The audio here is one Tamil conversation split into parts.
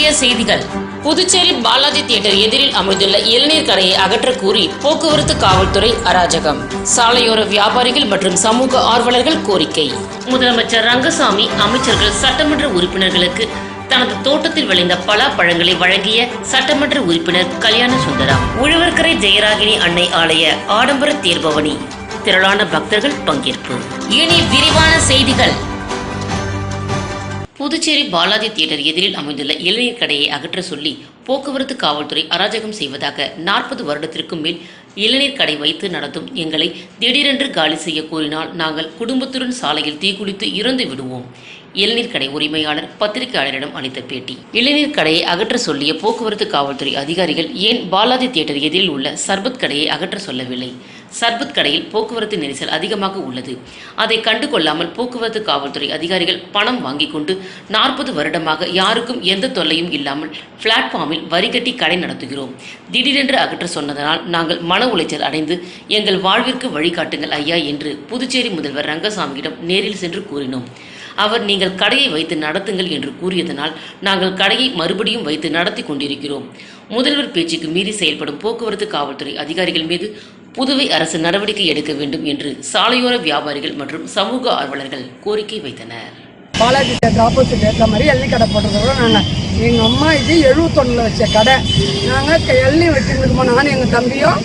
முக்கிய செய்திகள். புதுச்சேரி பாலாஜி தியேட்டர் எதிரில் அமைந்துள்ள இளநீர் கடையை அகற்ற கூறி போக்குவரத்து காவல்துறை அராஜகம். சாலையோர வியாபாரிகள் மற்றும் சமூக ஆர்வலர்கள் கோரிக்கை. முதலமைச்சர் ரங்கசாமி அமைச்சர்கள் சட்டமன்ற உறுப்பினர்களுக்கு தனது தோட்டத்தில் விளைந்த பல பழங்களை வழங்கிய சட்டமன்ற உறுப்பினர் கல்யாண சுந்தரம். உழவர்கரை ஜெயராகினி அன்னை ஆலய ஆடம்பர தேர்பவனி. திரளான பக்தர்கள் பங்கேற்பு. இனி விரிவான செய்திகள். புதுச்சேரி பாலாஜி தியேட்டர் எதிரில் அமைந்துள்ள இளநீர் கடையை அகற்ற சொல்லி போக்குவரத்து காவல்துறை அராஜகம் செய்வதாக நாற்பது வருடத்திற்கும் மேல் இளநீர் கடை வைத்து நடத்தும் எங்களை திடீரென்று காலி செய்ய கூறினால் நாங்கள் குடும்பத்துடன் சாலையில் தீக்குளித்து இறந்து விடுவோம். இளநீர் கடை உரிமையாளர் பத்திரிகையாளரிடம் அளித்த பேட்டி. இளநீர் கடையை அகற்ற சொல்லிய போக்குவரத்து காவல்துறை அதிகாரிகள் ஏன் பாலாஜி தியேட்டர் எதிரில் உள்ள சர்பத் கடையை அகற்ற சொல்லவில்லை? சர்பத் கடையில் போக்குவரத்து நெரிசல் அதிகமாக உள்ளது. அதை கண்டுகொள்ளாமல் போக்குவரத்து காவல்துறை அதிகாரிகள் பணம் வாங்கி கொண்டு நாற்பது வருடமாக யாருக்கும் எந்த தொல்லையும் இல்லாமல் பிளாட்ஃபார்மில் வரிகட்டி கடை நடத்துகிறோம். திடீரென்று அகற்ற சொன்னதனால் நாங்கள் மன உளைச்சல் அடைந்து எங்கள் வாழ்விற்கு வழிகாட்டுங்கள் ஐயா என்று புதுச்சேரி முதல்வர் ரங்கசாமியிடம் நேரில் சென்று கூறினோம். அவர் நீங்கள் கடையை வைத்து நடத்துங்கள் என்று கூறியதனால் நாங்கள் கடையை மறுபடியும் வைத்து நடத்தி கொண்டிருக்கிறோம். முதல்வர் பேச்சுக்கு மீறி செயல்படும் போக்குவரத்து காவல்துறை அதிகாரிகள் மீது புதுவை அரசு நடவடிக்கை எடுக்க வேண்டும் என்று சாலையோர வியாபாரிகள் மற்றும் சமூக ஆர்வலர்கள் கோரிக்கை வைத்தனர். பாலாஜி தேட்டர் ஆப்போசிட் ஏற்ற மாதிரி எள்ளி கடை போட்டதோட நாங்கள் எங்கள் அம்மா இது எழுபத்தொன்னில் வச்ச கடை. நாங்கள் எள்ளி போனோம் நானும் எங்கள் தம்பியும்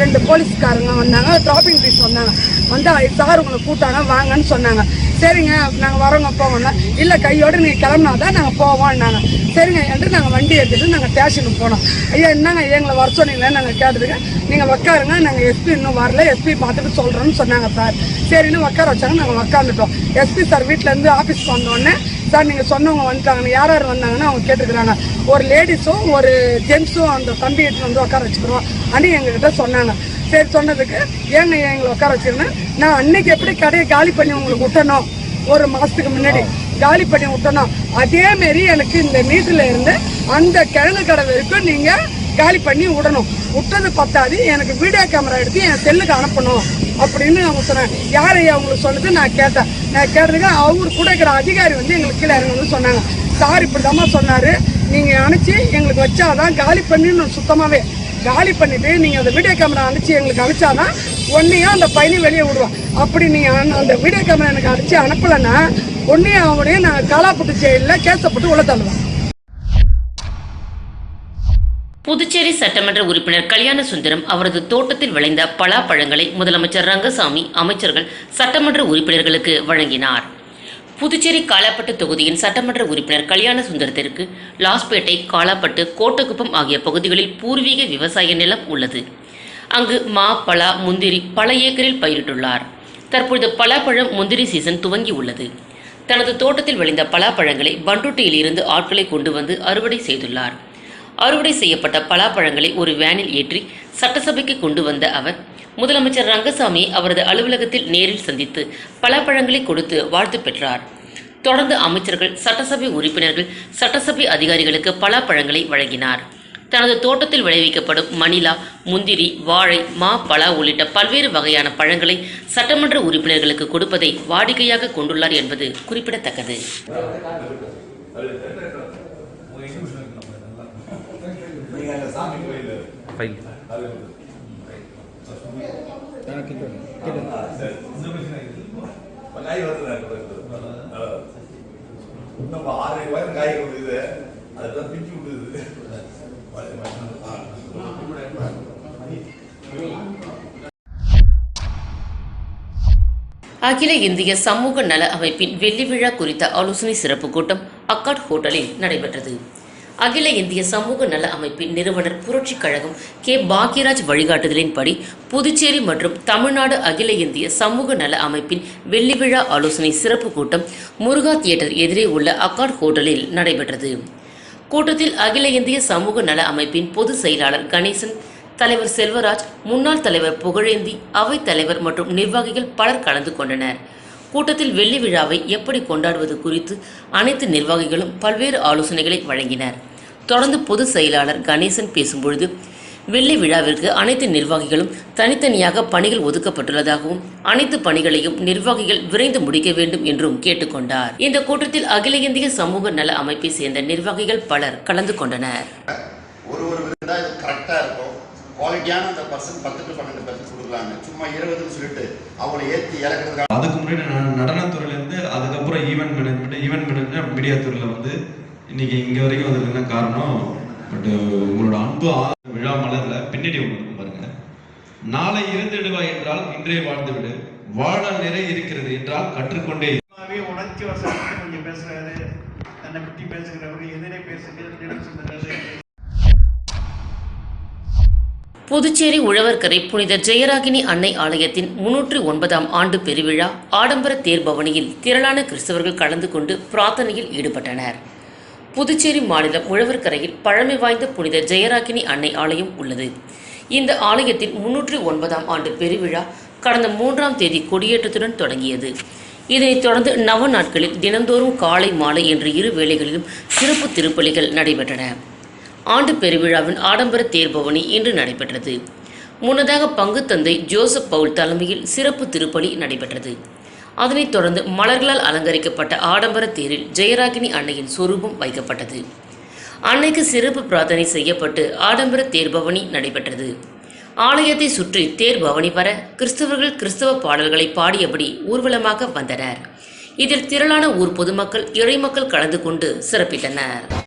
ரெண்டு போலீஸ்காரங்க வந்தாங்க. டிராப்பிங் பீஸ் வந்தாங்க. வந்து சார் உங்களை கூட்டாங்க வாங்கன்னு சொன்னாங்க. சரிங்க நாங்கள் வரோங்க போவோம்னா. இல்லை கையோடு நீங்கள் கிளம்புனா தான் நாங்கள் போவோம்னாங்க. சரிங்க என்று நாங்கள் வண்டி எடுத்துகிட்டு நாங்கள் ஸ்டேஷனுக்கு போனோம். ஐயா என்னங்க எங்களை வர சொன்னீங்களே நாங்கள் கேட்டதுக்கு நீங்கள் உக்காருங்க நாங்கள் எஸ்பி இன்னும் வரல எஸ்பி பார்த்துட்டு சொல்கிறோன்னு சொன்னாங்க சார். சரின்னு உட்கார வச்சாங்க நாங்கள் உக்காந்துட்டோம். எஸ்பி சார் வீட்டிலேருந்து ஆஃபீஸ்க்கு வந்தோடனே சார் நீங்கள் சொன்னவங்க வந்துட்டாங்கன்னு யார் யார் வந்தாங்கன்னு அவங்க கேட்டுக்கிறாங்க ஒரு லேடிஸும் ஒரு ஜென்ஸும் அந்த தம்பி எடுத்து வந்து உட்கார வச்சுக்கிறோம். அன்னி எங்ககிட்ட சொன்னாங்க. சரி சொன்னதுக்கு ஏங்க ஏன் எங்களை உட்கார வச்சிருந்தேன் நான் அன்னைக்கு எப்படி கடையை காலி பண்ணி உங்களுக்கு விட்டணும் ஒரு மாதத்துக்கு முன்னாடி காலி பண்ணி விட்டணும் அதேமாரி எனக்கு இந்த மீட்டில் இருந்து அந்த கிழங்கு கடை வரைக்கும் நீங்கள் காலி பண்ணி விடணும். விட்டது பத்தாது. எனக்கு வீடியோ கேமரா எடுத்து என் செல்லுக்கு அனுப்பணும். அப்படின்னு அவங்க சொன்னாங்க. யார் ஐயா அவங்களுக்கு சொன்னது? நான் கேட்டேன். நான் கேட்டதுக்கு அவர் கூட இருக்கிற அதிகாரி வந்து எங்களுக்கு கீழே இறங்கணும்னு சொன்னாங்க. சார் இப்படி சொன்னார். நீங்கள் அனுப்பிச்சி எங்களுக்கு வச்சாதான் காலி பண்ணின்னு சுத்தமாகவே காலி பண்ணிட்டு நீங்கள் அந்த வீடியோ கேமரா அனுப்பிச்சி எங்களுக்கு அனுப்பிச்சாதான் ஒன்னையும் அந்த பையனை வெளியே விடுவோம் அப்படி நீங்கள் அந்த வீடியோ கேமரா எனக்கு அனுப்பிச்சி அனுப்பலைன்னா ஒன்றையும் அவனையும் நான் காலாப்பட்டு ஜெயிலில் கேசப்பட்டு உள்ள தள்ளுவேன் புதுச்சேரி சட்டமன்ற உறுப்பினர் கல்யாண சுந்தரம் அவரது தோட்டத்தில் விளைந்த பலாப்பழங்களை முதலமைச்சர் ரங்கசாமி அமைச்சர்கள் சட்டமன்ற உறுப்பினர்களுக்கு வழங்கினார். புதுச்சேரி காலாப்பட்டு தொகுதியின் சட்டமன்ற உறுப்பினர் கல்யாண சுந்தரத்திற்கு லாஸ்பேட்டை காலாப்பட்டு கோட்டக்குப்பம் ஆகிய பகுதிகளில் பூர்வீக விவசாய நிலம் உள்ளது. அங்கு மா பலா முந்திரி பல ஏக்கரில் பயிரிட்டுள்ளார். தற்பொழுது பலாப்பழம் முந்திரி சீசன் துவங்கி உள்ளது. தனது தோட்டத்தில் விளைந்த பலாப்பழங்களை பண்ருட்டியில் இருந்து ஆட்களை கொண்டு வந்து அறுவடை செய்துள்ளார். அறுவடை செய்யப்பட்ட பலாப்பழங்களை ஒரு வேனில் ஏற்றி சட்டசபைக்கு கொண்டு வந்த அவர் முதலமைச்சர் ரங்கசாமி அவரது அலுவலகத்தில் நேரில் சந்தித்து பலாப்பழங்களை கொடுத்து வாழ்த்து பெற்றார். தொடர்ந்து அமைச்சர்கள் சட்டசபை உறுப்பினர்கள் சட்டசபை அதிகாரிகளுக்கு பலாப்பழங்களை வழங்கினார். தனது தோட்டத்தில் விளைவிக்கப்படும் மணிலா முந்திரி வாழை மா பலா உள்ளிட்ட பல்வேறு வகையான பழங்களை சட்டமன்ற உறுப்பினர்களுக்கு கொடுப்பதை வாடிக்கையாக கொண்டுள்ளார் என்பது குறிப்பிடத்தக்கது. ஃபைல் காய் வருது இன்னும் ஆறு ரூபாய் காய் கொடுக்குது அதெல்லாம் பிச்சு விட்டுது அகில இந்திய சமூக நல அமைப்பின் வெள்ளி விழா குறித்த ஆலோசனை சிறப்பு கூட்டம் அக்காட் ஹோட்டலில் நடைபெற்றது. அகில இந்திய சமூக நல அமைப்பின் நிறுவனர் புரட்சிக் கழகம் கே. பாக்யராஜ் வழிகாட்டுதலின்படி புதுச்சேரி மற்றும் தமிழ்நாடு அகில இந்திய சமூக நல அமைப்பின் வெள்ளி விழா ஆலோசனை சிறப்பு கூட்டம் முருகா தியேட்டர் எதிரே உள்ள அக்காட் ஹோட்டலில் நடைபெற்றது. கூட்டத்தில் அகில இந்திய சமூக நல அமைப்பின் பொதுச் செயலாளர் கணேசன் தலைவர் செல்வராஜ் முன்னாள் தலைவர் புகழேந்தி அவைத் தலைவர் மற்றும் நிர்வாகிகள் பலர் கலந்து கொண்டனர். கூட்டத்தில் வெள்ளி விழாவை எப்படி கொண்டாடுவது குறித்து அனைத்து நிர்வாகிகளும் பல்வேறு ஆலோசனைகளை வழங்கினர். தொடர்ந்து பொதுச் செயலாளர் கணேசன் பேசும்பொழுது வெள்ளி விழாவிற்கு அனைத்து நிர்வாகிகளும் தனித்தனியாக பணிகள் ஒதுக்கப்பட்டுள்ளதாகவும் அனைத்து பணிகளையும் நிர்வாகிகள் விரைந்து முடிக்க வேண்டும் என்றும் கேட்டுக்கொண்டார். இந்த கூட்டத்தில் அகில இந்திய சமூக நல அமைப்பை சேர்ந்த நிர்வாகிகள் பலர் கலந்து கொண்டனர். குவாலிட்டியான அந்த பர்சன் பத்து டு பன்னெண்டு பர்சன்ட் கொடுக்குறாங்க சும்மா இருபதுன்னு சொல்லிட்டு அவங்கள ஏற்றி இறக்குறதுக்காக அதுக்கு முன்னாடி நான் நடனத்துறையிலேருந்து அதுக்கப்புறம் event management event management media துறையில் வந்து இன்னைக்கு இங்கே வரைக்கும் வந்ததுக்கு என்ன காரணம்? பட் உங்களோட அன்பு விழா மலர்ல பின்னாடி ஒன்று பாருங்க. நாளை இருந்திடுவாய் என்றால் இன்றே வாழ்ந்து விடு வாழ நிறை இருக்கிறது என்றால் கற்றுக்கொண்டே உணர்ச்சி வசப்பட்டு கொஞ்சம் பேசுறாரு. தன்னை பற்றி பேசுகிறவர் எதிரே பேசுகிறது புதுச்சேரி உழவர்கரை புனித ஜெயராகினி அன்னை ஆலயத்தின் முன்னூற்றி ஒன்பதாம் ஆண்டு பெருவிழா ஆடம்பர தேர்பவனியில் திரளான கிறிஸ்தவர்கள் கலந்து கொண்டு பிரார்த்தனையில் ஈடுபட்டனர். புதுச்சேரி மாநிலம் உழவர்கரையில் பழமை வாய்ந்த புனித ஜெயராகினி அன்னை ஆலயம் உள்ளது. இந்த ஆலயத்தின் முன்னூற்றி ஒன்பதாம் ஆண்டு பெருவிழா கடந்த மூன்றாம் தேதி கொடியேற்றத்துடன் தொடங்கியது. இதனைத் தொடர்ந்து நவ நாட்களில் தினந்தோறும் காலை மாலை என்ற இரு வேளைகளிலும் சிறப்பு திருப்பலிகள் நடைபெற்றன. ஆண்டு பெருவிழாவின் ஆடம்பர தேர்பவனி இன்று நடைபெற்றது. முன்னதாக பங்கு தந்தை ஜோசப் பவுல் தலைமையில் சிறப்பு திருப்பலி நடைபெற்றது. அதனைத் தொடர்ந்து மலர்களால் அலங்கரிக்கப்பட்ட ஆடம்பர தேரில் ஜெயராகினி அன்னையின் சொரூபம் வைக்கப்பட்டது. அன்னைக்கு சிறப்பு பிரார்த்தனை செய்யப்பட்டு ஆடம்பர தேர்பவனி நடைபெற்றது. ஆலயத்தை சுற்றி தேர் பவனி வர கிறிஸ்தவர்கள் கிறிஸ்தவ பாடல்களை பாடியபடி ஊர்வலமாக வந்தனர். இதில் திரளான ஊர் பொதுமக்கள் இறைமக்கள் கலந்து கொண்டு சிறப்பித்தனர்.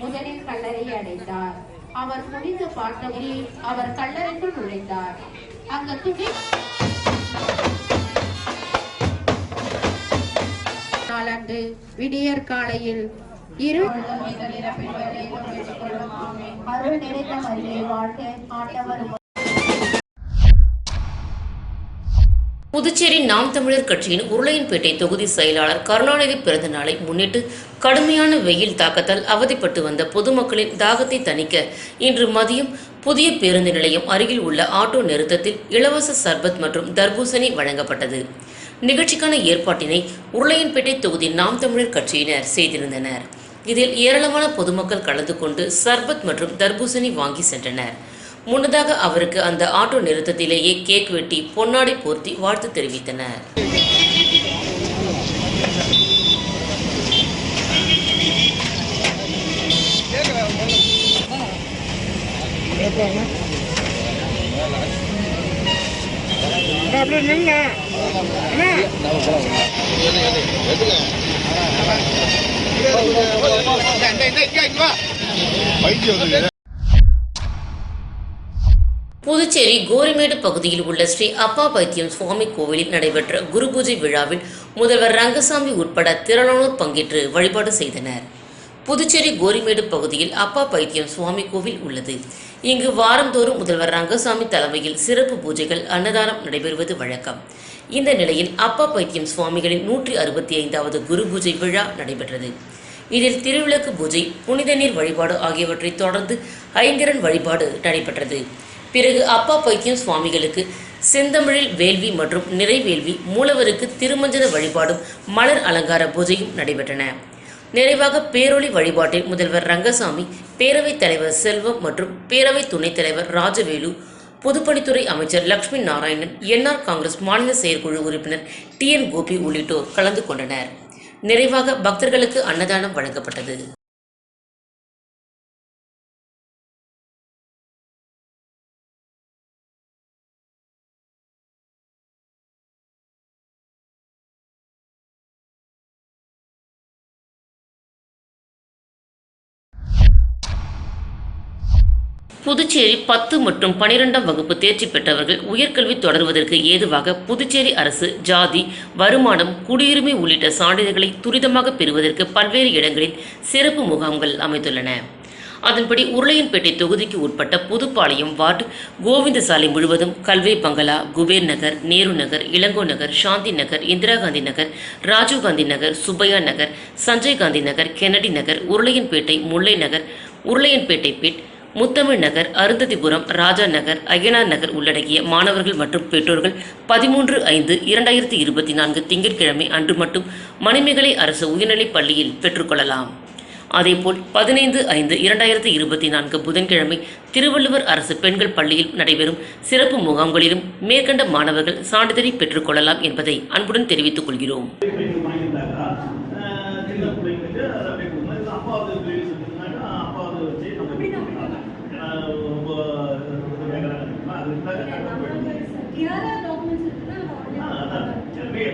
முதலில் கல்லறை அடைந்தார். அவர் முடிந்து பார்த்தபடி அவர் கல்லறைக்குள் நுழைந்தார். அங்கு துணி நாளன்று விடியற் காலையில் இரு அருள் நிறைந்த மரியை வாழ்க ஆண்டவர் புதுச்சேரி நாம் தமிழர் கட்சியின் உருளையன்பேட்டை தொகுதி செயலாளர் கருணாநிதி பிறந்த நாளை முன்னிட்டு கடுமையான வெயில் தாக்கத்தால் அவதிப்பட்டு வந்த பொதுமக்களின் தாகத்தை தணிக்க இன்று மதியம் புதிய பேருந்து நிலையம் அருகில் உள்ள ஆட்டோ நிறுத்தத்தில் இலவச சர்பத் மற்றும் தர்பூசணி வழங்கப்பட்டது. நிகழ்ச்சிக்கான ஏற்பாட்டினை உருளையன்பேட்டை தொகுதி நாம் தமிழர் கட்சியினர் செய்திருந்தனர். இதில் ஏராளமான பொதுமக்கள் கலந்து கொண்டு சர்பத் மற்றும் தர்பூசணி வாங்கி சென்றனர். முன்னதாக அவருக்கு அந்த ஆட்டோ நிறுத்தத்திலேயே கேக் வெட்டி பொன்னாடை போர்த்தி வாழ்த்து தெரிவித்தனர் புதுச்சேரி கோரிமேடு பகுதியில் உள்ள ஸ்ரீ அப்பா பைத்தியம் சுவாமி கோவிலில் நடைபெற்ற குரு பூஜை விழாவில் முதல்வர் ரங்கசாமி உட்பட திரளானோர் பங்கேற்று வழிபாடு செய்தனர். புதுச்சேரி கோரிமேடு பகுதியில் அப்பா பைத்தியம் சுவாமி கோவில் உள்ளது. இங்கு வாரந்தோறும் முதல்வர் ரங்கசாமி தலைமையில் சிறப்பு பூஜைகள் அன்னதானம் நடைபெறுவது வழக்கம். இந்த நிலையில் அப்பா பைத்தியம் சுவாமிகளின் நூற்றி அறுபத்தி ஐந்தாவது குரு பூஜை விழா நடைபெற்றது. இதில் திருவிளக்கு பூஜை புனித நீர் வழிபாடு ஆகியவற்றை தொடர்ந்து ஐங்கரன் வழிபாடு நடைபெற்றது. பிறகு அப்பா பைத்தியம் சுவாமிகளுக்கு செந்தமிழில் வேள்வி மற்றும் நிறைவேள்வி மூலவருக்கு திருமஞ்சன வழிபாடும் மலர் அலங்கார பூஜையும் நடைபெற்றன. நிறைவாக பேரொளி வழிபாட்டில் முதல்வர் ரங்கசாமி பேரவைத் தலைவர் செல்வம் மற்றும் பேரவை துணைத் தலைவர் ராஜவேலு பொதுப்பணித்துறை அமைச்சர் லக்ஷ்மி நாராயணன் என்ஆர் காங்கிரஸ் மாநில செயற்குழு உறுப்பினர் டி என் கோபி உள்ளிட்டோர் கலந்து கொண்டனர். நிறைவாக பக்தர்களுக்கு அன்னதானம் வழங்கப்பட்டது. புதுச்சேரி பத்து மற்றும் பனிரெண்டாம் வகுப்பு தேர்ச்சி பெற்றவர்கள் உயர்கல்வி தொடர்வதற்கு ஏதுவாக புதுச்சேரி அரசு ஜாதி வருமானம் குடியுரிமை உள்ளிட்ட சான்றிதழ்களை துரிதமாக பெறுவதற்கு பல்வேறு இடங்களில் சிறப்பு முகாம்கள் அமைத்துள்ளன அதன்படி உருளையன்பேட்டை தொகுதிக்கு உட்பட்ட புதுப்பாளையம் வார்டு கோவிந்த சாலை முழுவதும் கல்வே bungalow Kuber Nagar Nehru Nagar Ilango Nagar Shanthi Nagar Indira Gandhi Nagar Rajiv Gandhi Nagar Subbaiah Nagar Sanjay Gandhi Nagar Kennedy Nagar Orleanpet Mullai Nagar Orleanpet bit Muthamizh Nagar Arundhathipuram Raja Nagar Ayyanar Nagar உள்ளடங்கிய மாணவர்கள் மற்றும் பெற்றோர்கள் பதிமூன்று ஐந்து இரண்டாயிரத்தி இருபத்தி நான்கு திங்கட்கிழமை அன்று மட்டும் மணிமேகலை அரசு உயர்நிலைப் பள்ளியில் பெற்றுக்கொள்ளலாம் அதேபோல் பதினைந்து ஐந்து இரண்டாயிரத்தி இருபத்தி நான்கு புதன்கிழமை திருவள்ளுவர் அரசு பெண்கள் பள்ளியில் நடைபெறும் சிறப்பு முகாம்களிலும் மேற்கண்ட மாணவர்கள் சான்றிதழை பெற்றுக்கொள்ளலாம் என்பதை அன்புடன் தெரிவித்துக் கொள்கிறோம்.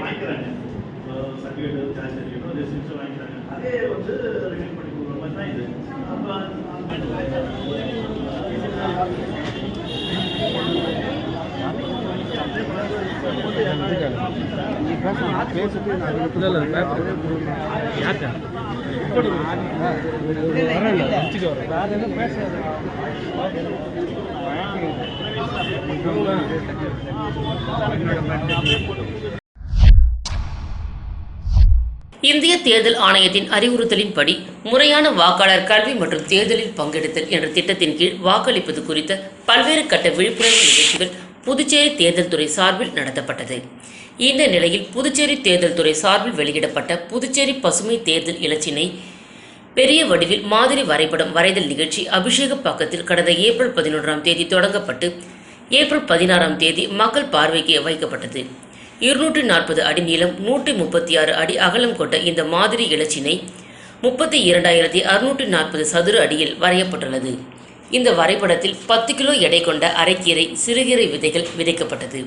வாங்கிக்கிறாங்க சர்டிஃபிகேட் சார்ஜ் சர்டிஃபிகேட் ரெசிப்ட்ஸ் வாங்கிக்கிறாங்க அதே வந்து ரிட்டர்ன் பண்ணி கொடுக்குற மாதிரி தான் இது அப்போ இந்திய தேர்தல் ஆணையத்தின் அறிவுறுத்தலின்படி முறையான வாக்காளர் கல்வி மற்றும் தேர்தலில் பங்கெடுத்தல் என்ற திட்டத்தின் கீழ் வாக்களிப்பது குறித்த பல்வேறு கட்ட விழிப்புணர்வு நிகழ்ச்சிகள் புதுச்சேரி தேர்தல் துறை சார்பில் நடத்தப்பட்டது. இந்த நிலையில் புதுச்சேரி தேர்தல் துறை சார்பில் வெளியிடப்பட்ட புதுச்சேரி பசுமை தேர்தல் இலச்சினை பெரிய வடிவில் மாதிரி வரைபடம் வரைதல் நிகழ்ச்சி அபிஷேக பக்கத்தில் கடந்த ஏப்ரல் பதினொன்றாம் தேதி தொடங்கப்பட்டு ஏப்ரல் பதினாறாம் தேதி மக்கள் பார்வைக்கு வைக்கப்பட்டது. இருநூற்றி நாற்பது அடி நீளம் நூற்றி முப்பத்தி ஆறு அடி அகலம் கொண்ட இந்த மாதிரி இலச்சினை முப்பத்தி இரண்டாயிரத்தி அறுநூற்றி நாற்பது சதுர அடியில் வரையப்பட்டுள்ளது. இந்த வரைபடத்தில் பத்து கிலோ எடை கொண்ட அரைக்கீரை சிறுகீரை விதைகள் விதைக்கப்பட்டது.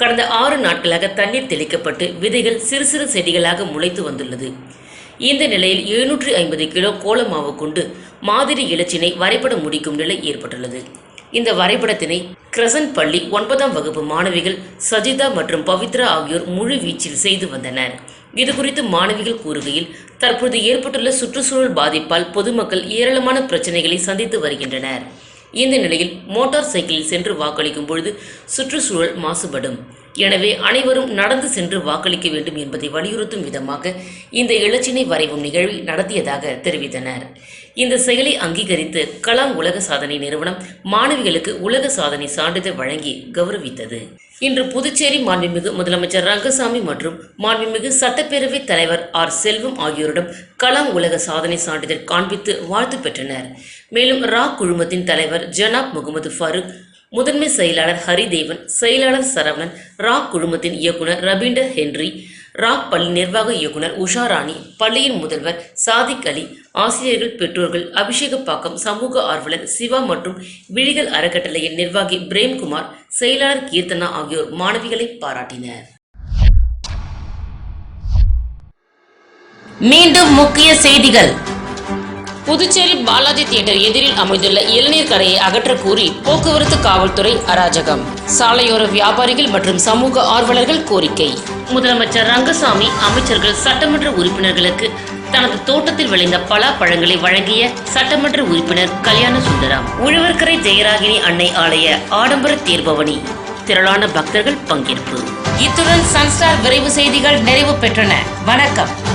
கடந்த ஆறு நாட்களாக தண்ணீர் தெளிக்கப்பட்டு விதைகள் சிறு சிறு செடிகளாக முளைத்து வந்துள்ளது. இந்த நிலையில் எழுநூற்றி ஐம்பது கிலோ கோலமாவு கொண்டு மாதிரி இலச்சினை வரைபடம் முடிக்கும் நிலை ஏற்பட்டுள்ளது. இந்த வரைபடத்தினை கிரசன்ட் பள்ளி ஒன்பதாம் வகுப்பு மாணவிகள் சஜிதா மற்றும் பவித்ரா ஆகியோர் முழு வீச்சில் செய்து வந்தனர். இதுகுறித்து மாணவிகள் கூறுகையில் தற்போது ஏற்பட்டுள்ள சுற்றுச்சூழல் பாதிப்பால் பொதுமக்கள் ஏராளமான பிரச்சனைகளை சந்தித்து வருகின்றனர். இந்த நிலையில் மோட்டார் சைக்கிளில் சென்று வாக்களிக்கும் பொழுது சுற்றுச்சூழல் மாசுபடும். எனவே அனைவரும் நடந்து சென்று வாக்களிக்க வேண்டும் என்பதை வலியுறுத்தும் விதமாக இந்த இலச்சினை வரைவும் நிகழ்வை நடத்தியதாக தெரிவித்தனர். இந்த செயலை அங்கீகரித்து கலாம் உலக சாதனை நிறுவனம் மாணவிகளுக்கு உலக சாதனை சான்றிதழ் வழங்கி கௌரவித்தது. இன்று புதுச்சேரி மாண்புமிகு முதலமைச்சர் ரங்கசாமி மற்றும் மாண்புமிகு சட்டப்பேரவை தலைவர் ஆர் செல்வம் ஆகியோரிடம் கலாம் உலக சாதனை சான்றிதழ் காண்பித்து வாழ்த்து பெற்றனர். மேலும் ரா குழுமத்தின் தலைவர் ஜனாப் முகமது ஃபாரூக் முதன்மை செயலாளர் ஹரிதேவன் செயலாளர் சரவணன் ராக் குழுமத்தின் இயக்குனர் ரபீண்டர் ஹென்றி ராக் பள்ளி நிர்வாக இயக்குனர் உஷாராணி பள்ளியின் முதல்வர் சாதிக் அலி ஆசிரியர்கள் பெற்றோர்கள் அபிஷேகப்பாக்கம் சமூக ஆர்வலர் சிவா மற்றும் விழிகள் அறக்கட்டளையின் நிர்வாகி பிரேம்குமார் செயலாளர் கீர்த்தனா ஆகியோர் மாணவிகளை பாராட்டினர். மீண்டும் முக்கிய செய்திகள். புதுச்சேரி பாலாஜி தியேட்டர் எதிரில் அமைந்துள்ள இளநீர் கடையை அகற்ற கூறி போக்குவரத்து காவல்துறை அராஜகம். சாலையோர வியாபாரிகள் மற்றும் சமூக ஆர்வலர்கள் கோரிக்கை. முதலமைச்சர் ரங்கசாமி அமைச்சர்கள் சட்டமன்ற உறுப்பினர்களுக்கு தனது தோட்டத்தில் விளைந்த பலா பழங்களை வழங்கிய சட்டமன்ற உறுப்பினர் கல்யாண சுந்தரம். உழவர்கரை ஜெயராகினி அன்னை ஆலய ஆடம்பர தேர்பவனி. திரளான பக்தர்கள் பங்கேற்பு. இத்துடன் சன்ஸ்டார் விரைவு செய்திகள் நிறைவு பெற்றன. வணக்கம்.